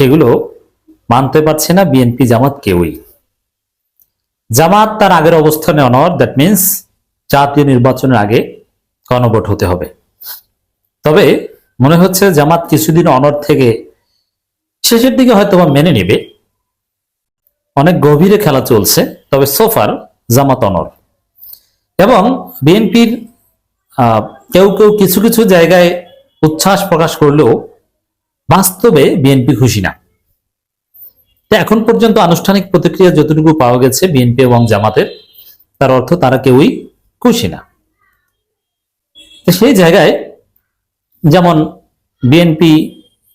সেগুলো মানতে পারছে না বিএনপি জামাত কেউই। জামাত তার আগের অবস্থানে অনর দ্যাট মিন্স জাতীয় নির্বাচনের আগে গণভোট হতে হবে। তবে মনে হচ্ছে জামাত কিছুদিন অনর থেকে শেষের দিকে হয়তো মেনে নেবে। অনেক গভীরে খেলা চলছে, তবে সোফার জামাত অনর এবং বিএনপির কেউ কেউ কিছু কিছু জায়গায় উচ্ছ্বাস প্রকাশ করলেও বাস্তবে বিএনপি খুশি না। এখন পর্যন্ত আনুষ্ঠানিক প্রতিক্রিয়া যতটুকু পাওয়া গেছে বিএনপি এবং জামাতের, তার অর্থ তারা কেউই খুশি না। সেই জায়গায় যেমন বিএনপি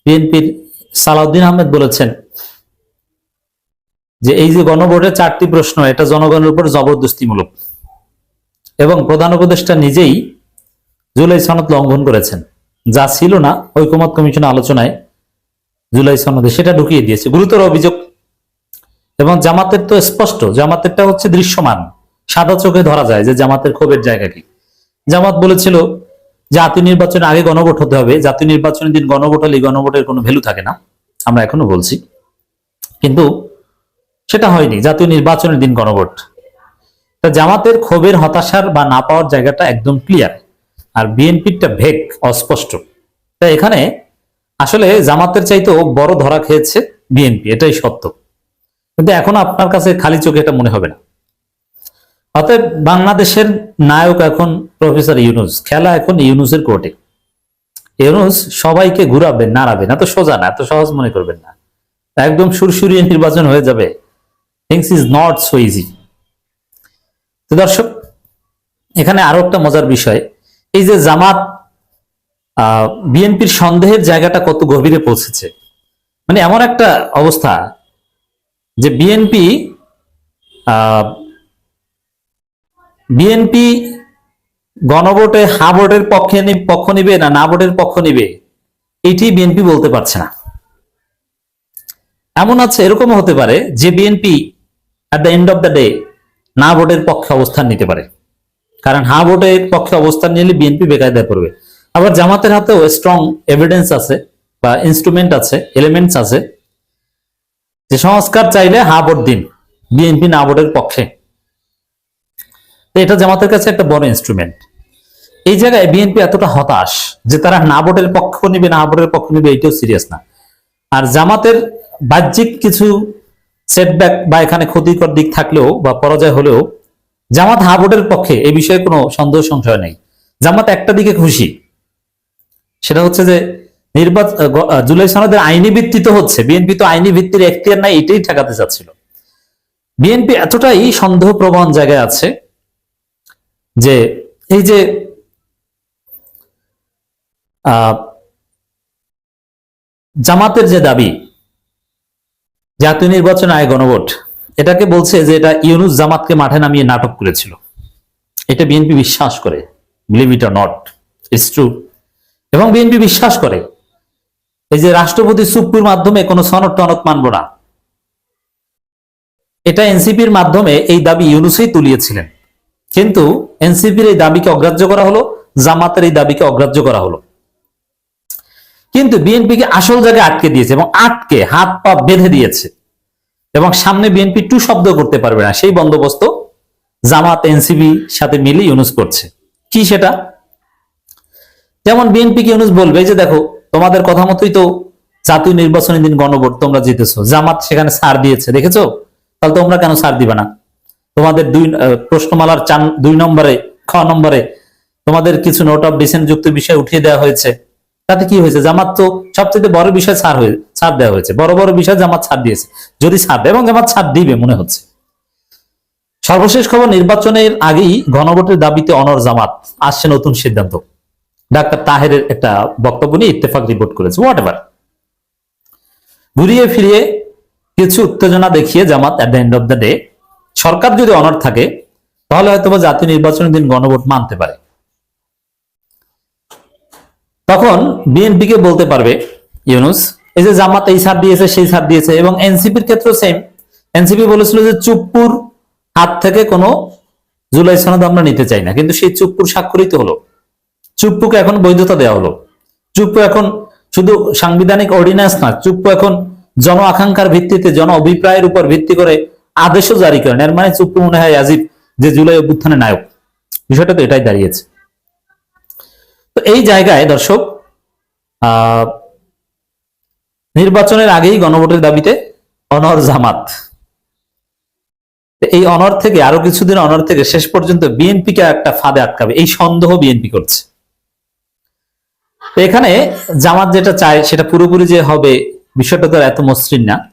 বিএনপির সালাউদ্দিন আহমেদ বলেছেন যে এই যে গণভোটের চারটি প্রশ্ন, এটা জনগণের উপর জবরদস্তিমূলক। এবং প্রধান উপদেষ্টা নিজেই জুলাই সনদ লঙ্ঘন করেছেন। যা ছিল না ঐকমত কমিশন আলোচনায় জুলাই সনদে সেটা ঢুকিয়ে দিয়েছে। গুরুতর অভিযোগ। এবং জামাতের তো স্পষ্ট, জামাতেরটা হচ্ছে দৃশ্যমান। সাদা চোখে ধরা যায় যে জামাতের ক্ষোভের জায়গা কি। জামাত বলেছিল, জাতীয় নির্বাচনের আগে গণভোট হতে হবে, জাতীয় নির্বাচনের দিন গণভোট হলে গণভোটের কোনো ভ্যালু থাকে না, আমরা এখনও বলছি। কিন্তু সেটা হয়নি, জাতীয় নির্বাচনের দিন গণভোট। তা জামাতের ক্ষোভের হতাশার বা না পাওয়ার জায়গাটা একদম ক্লিয়ার আর বিএনপিরটা ভেগ, অস্পষ্ট। তাই এখানে আসলে জামাতের চাইতেও বড় ধরা খেয়েছে বিএনপি, এটাই সত্য। কিন্তু এখন আপনার কাছে খালি চোখে এটা মনে হবে না। অতএব বাংলাদেশের নায়ক এখন প্রফেসর ইউনুস, খেলা এখন ইউনুসের কোর্টে। ইউনুস সবাইকে ঘুরাবেন না তো সোজা না, এত সহজ মনে করবেন না। একদম সুরসুরিয়ে নির্বাচন হয়ে যাবে। Things is not so easy তো দর্শক, এখানে আরও একটা মজার বিষয়। এই যে জামাত বিএনপির সন্দেহের জায়গাটা কত গভীরে পৌঁছেছে? মানে এমন একটা অবস্থা যে বিএনপি বিএনপি গণভোটে হা ভোটের পক্ষে পক্ষ নিবে না না ভোটের পক্ষ নিবে, এটি বিএনপি বলতে পারছে না। এমন আছে, এরকমও হতে পারে যে BNP at the end of the day না ভোটের পক্ষে অবস্থান নিতে পারে। কারণ হা ভোটের পক্ষে অবস্থান নিলে বিএনপি বেকায়দায় পড়বে। আবার জামাতের হাতেও স্ট্রং এভিডেন্স আছে বা ইনস্ট্রুমেন্ট আছে এলিমেন্টস আছে। যে সংস্কার চাইলে হা ভোট দিন বিএনপি না ভোটের পক্ষে। তো এটা জামাতের কাছে একটা বড় ইনস্ট্রুমেন্ট এই জায়গায় বিএনপি এতটা হতাশ যে তারা না ভোটের পক্ষ নিবে, না ভোটের পক্ষ নিবে এইটাও সিরিয়াস না। আর জামাতের বাহ্যিক কিছু সেটব্যাক বা এখানে ক্ষতিকর দিক থাকলেও বা পরাজয় হলেও, জামাত হা ভোটের পক্ষে এই বিষয়ে কোনো সন্দেহ সংশয় নেই। জামাত একটা দিকে খুশি। সেটা হচ্ছে যে নির্বাচন জুলাই সনদের আইনি ভিত্তিতে হচ্ছে, বিএনপি তো আইনি ভিত্তির এখতিয়ার নাই, এটাই ঠেকাতে চাচ্ছিল। বিএনপি এতটাই সন্দেহ প্রবণ জায়গায় আছে যে এই যে জামাতের যে দাবি, জাতীয় নির্বাচন আয় গণভোট, এটাকে বলছে যে এটা ইউনুস জামাতকে মাঠে নামিয়ে নাটক করেছিল। এটা বিএনপি বিশ্বাস করে believe it or not it's true এবং বিএনপি বিশ্বাস করে। এই যে রাষ্ট্রপতি চুক্তির মাধ্যমে কোনো সনদ টনদ মানব না। এটা এনসিপির মাধ্যমে এই দাবি ইউনুসেই তুলিয়েছিলেন। কিন্তু এনসিপির এই দাবিকে অগ্রাহ্য করা হলো, জামাতের এই দাবিকে অগ্রাহ্য করা হলো। কিন্তু বিএনপিকে আসল জায়গায় আটকে দিয়েছে এবং আটকে হাত পা বেঁধে দিয়েছে। এবং সামনে বিএনপি টু শব্দ করতে পারবে না। সেই বন্দোবস্ত জামাত এনসিবি সাথে মিলে ইউনুস করছে। কি সেটা? যেমন বিএনপি কে বলবে যে দেখো, তোমাদের কথা মতোই তো জাতীয় নির্বাচনের দিন গণভোট, তোমরা জিতেছো। জামাত সেখানে ছাড় দিয়েছে, দেখেছ? তাহলে তোমরা কেন সার দিবে না? তোমাদের দুই প্রশ্নমালার চার, দুই নম্বরে, খ নম্বরে তোমাদের কিছু নোট অফ ডিসেন্ট যুক্ত বিষয় উঠিয়ে দেওয়া হয়েছে। তাতে কি হয়েছে? জামাত তো সবচেয়ে বড় বিষয় ছাড় হয়ে ছাড় দেওয়া হয়েছে। বড় বড় বিষয় জামাত ছাড় দিয়েছে। যদি ছাড় দেয় এবং জামাত ছাড় দিবে, মনে হচ্ছে। সর্বশেষ খবর, নির্বাচনের আগেই গণভোটের দাবিতে অনর জামাত। আসছে নতুন সিদ্ধান্ত। ডাক্তার তাহেরের একটা বক্তব্য নিয়ে ইত্তেফাক রিপোর্ট করেছে হোয়াট এভার ঘুরিয়ে ফিরিয়ে কিছু উত্তেজনা দেখিয়ে Jamaat at the end of the day সরকার যদি অনার থাকে, তাহলে হয়তো জাতীয় নির্বাচনের দিন গণভোট মানতে পারে। তখন বিএনপি কে বলতে পারবে, ইউনুস, এই যে জামাত এই ছাড় দিয়েছে, সেই ছাড় দিয়েছে, এবং এনসিপির ক্ষেত্রে সেম এনসিপি বলেছিল যে চুপ্পুর হাত থেকে কোনো জুলাই সনদ আমরা নিতে চাই না, কিন্তু সেই চুপ্পুর স্বাক্ষরিত হলো। চুপ্পুকে এখন বৈধতা দেওয়া হলো। চুপ্পু এখন শুধু সাংবিধানিক অর্ডিন্যান্স না, চুপ্পু এখন জন আকাঙ্ক্ষার ভিত্তিতে, জন অভিপ্রায়ের উপর ভিত্তি করে আদেশও জারি করেন। এর মানে চুক্তি মনে হয় আজিব যে জুলাই অভ্যুত্থানের নায়ক। বিষয়টা তো এটাই দাঁড়িয়েছে। তো এই জায়গায় দর্শক নির্বাচনের আগেই গণভোটের দাবিতে অনর জামাত। এই অনর থেকে, আরও কিছুদিন অনর থেকে শেষ পর্যন্ত বিএনপিকে একটা ফাঁদে আটকাবে। এই সন্দেহ বিএনপি করছে। তো এখানে জামাত যেটা চায় সেটা পুরোপুরি যে হবে বিষয়টা তো এত মসৃণ না।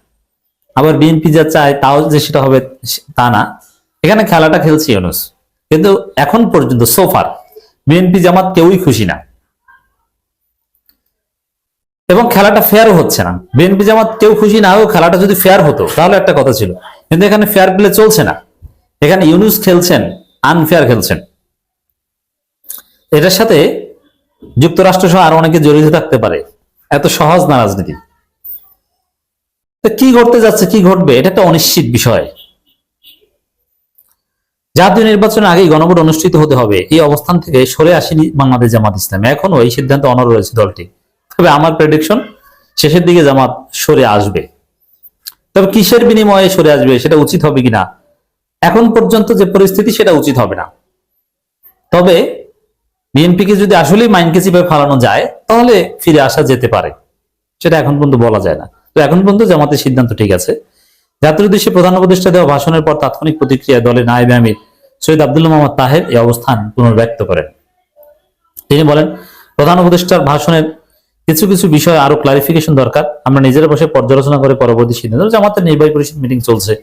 আবার বিএনপি যা চায় তাও যে সেটা হবে তা না। এখানে খেলাটা খেলছে ইউনুস। কিন্তু এখন পর্যন্ত সোফার বিএনপি জামাত কেউই খুশি না। এবং খেলাটা ফেয়ারও হচ্ছে না। বিএনপি জামাত কেউ খুশি না হোক খেলাটা যদি ফেয়ার হতো, তাহলে একটা কথা ছিল। কিন্তু এখানে ফেয়ার প্লে চলছে না। এখানে ইউনুস খেলছেন আনফেয়ার খেলছেন। এটার সাথে যুক্তরাষ্ট্র সহ আরও অনেকে জড়িত থাকতে পারে। এত সহজ না রাজনীতি? কি ঘটতে যাচ্ছে, কি ঘটবে, এটা একটা অনিশ্চিত বিষয়। জাতীয় নির্বাচনের আগেই গণভোট অনুষ্ঠিত হতে হবে। এই অবস্থান থেকে সরে আসেনি বাংলাদেশ জামাত ইসলাম। এখনও এই সিদ্ধান্ত অনর রয়েছে দলটি। তবে আমার প্রেডিকশন শেষের দিকে জামাত সরে আসবে। তবে কিসের বিনিময়ে সরে আসবে, সেটা উচিত হবে কিনা? এখন পর্যন্ত যে পরিস্থিতি, সেটা উচিত হবে না। তবে বিএনপিকে যদি আসলেই মাইন্ডকে চিপে ফালানো যায়, তাহলে ফিরে আসা যেতে পারে। সেটা এখন পর্যন্ত বলা যায় না। তো এখন পর্যন্ত জামাতের সিদ্ধান্ত ঠিক আছে। জাতির উদ্দেশ্যে প্রধান উপদেষ্টা দেওয়া ভাষণের পর তাৎক্ষণিক প্রতিক্রিয়া দলের নায়েব আমির সৈয়দ আব্দুল মোহাম্মদ তাহের এই অবস্থান পুনর্ব্যক্ত করেন। তিনি বলেন, প্রধান উপদেষ্টার ভাষণের কিছু কিছু বিষয়ে আরও ক্লারিফিকেশন দরকার। আমরা নিজেরা বসে পর্যালোচনা করে পরবর্তী সিদ্ধান্ত জামাতের নির্বাহী পরিষদ মিটিং চলছে।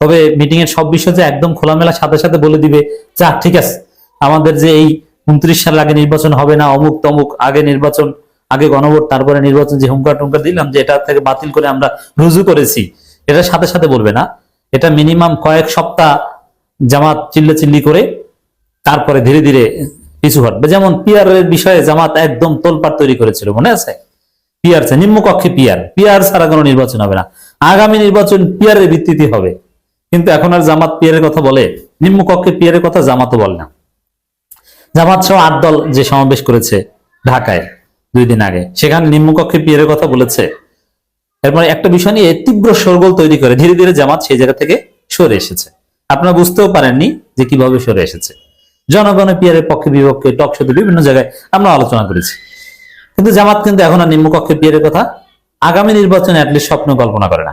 তবে মিটিং এর সব বিষয় যে একদম খোলামেলা সাথে সাথে বলে দিবে, যা, ঠিক আছে। আমাদের যে এই উনত্রিশ সাল আগে নির্বাচন হবে না, অমুক তমুক আগে নির্বাচন, আগে গণভোট, তারপরে নির্বাচন, যে হুঙ্কার টুঙ্কার দিলাম যে এটা থেকে বাতিল করে আমরা রুজু করেছি। এটা সাথে সাথে বলবে না। এটা মিনিমাম কয়েক সপ্তাহ জামাত চিল্লা চিল্লি করে তারপরে ধীরে ধীরে পিছু হটবে। যেমন পিয়ার এর বিষয়ে জামাত একদম তোলপাট তৈরি করেছিল, মনে আছে? পিয়ার চাই নিম্নকক্ষে পিয়ার। পিয়ার ছাড়া কোনো নির্বাচন হবে না। আগামী নির্বাচন পিয়ারের ভিত্তিতে হবে। কিন্তু এখন আর জামাত পিয়ারের কথা বলে? নিম্নকক্ষে পিয়ারের কথা জামাতও বলে না। জামাত সহ আট দল যে সমাবেশ করেছে ঢাকায় দুই দিন আগে। সেখানে নিম্নকক্ষে পিয়ারের কথা বলেছে। এরপরে একটা বিষয় নিয়ে তীব্র সরগোল তৈরি করে ধীরে ধীরে জামাত সেই জায়গা থেকে সরে এসেছে। আপনারা বুঝতেও পারেননি যে কীভাবে সরে এসেছে। জনগণের পিয়ারের পক্ষে, বিপক্ষে, টক শোতে বিভিন্ন জায়গায় আমরা আলোচনা করেছি। কিন্তু জামাত কিন্তু এখন আর নিম্নকক্ষে পিয়ারের কথা আগামী নির্বাচনে অ্যাটলিস্ট স্বপ্ন কল্পনা করে না।